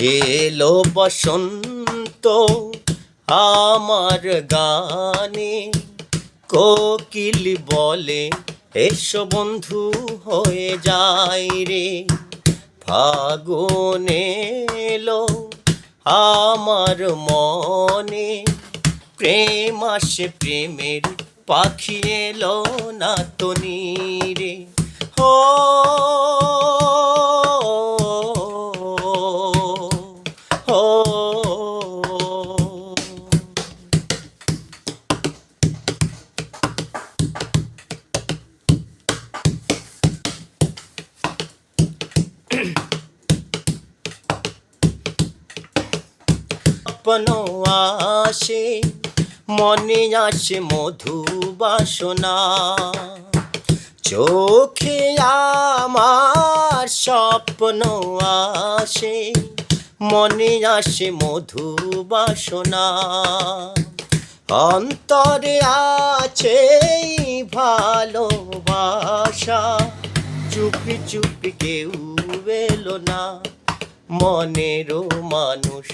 এলো বসন্ত আমার গানে। কোকিল বলে, এসো বন্ধু হয়ে যায় রে। ফাগুন এলো আমার মনে। প্রেম আসে, প্রেমের পাখি এলো না তো রে ও স্বপ্ন আসে, মনে আসে মধু বাসনা। চোখে আমার স্বপ্ন আসে, মনে আসে মধু বাসনা। অন্তরে আছে ভালোবাসা, চুপি চুপি কেউ এলো না। মনেরও মানুষ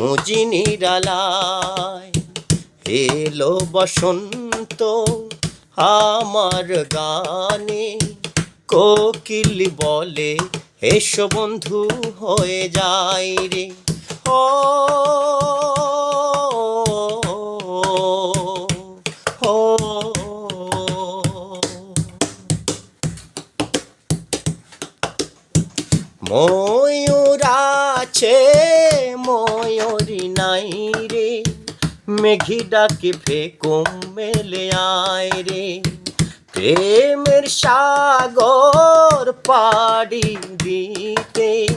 খুঁজি নিরালায়। এলো বসন্ত আমার গানে, কোকিল বলে, এসো বন্ধু হয়ে যায় রে। ও, ময়ূর আছে ময়ূরী নাই রে। মেঘি ডাকে ফেকুম মেলে আয় রে। প্রেমের সাগর পাড়ি দিতে,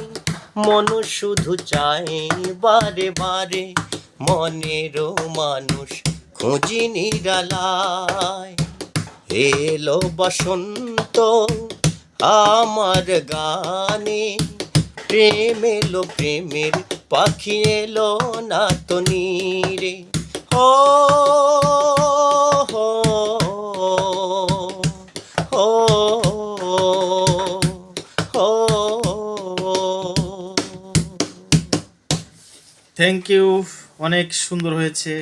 মন শুধু চায় বারে বারে। মনেরও মানুষ খুঁজি নিরালায়। এলো বসন্ত আমার গানে। প্রেম এলো প্রেমের পাখি এলো না তো নীরে। ও থ্যাংক ইউ অনেক সুন্দর হয়েছে।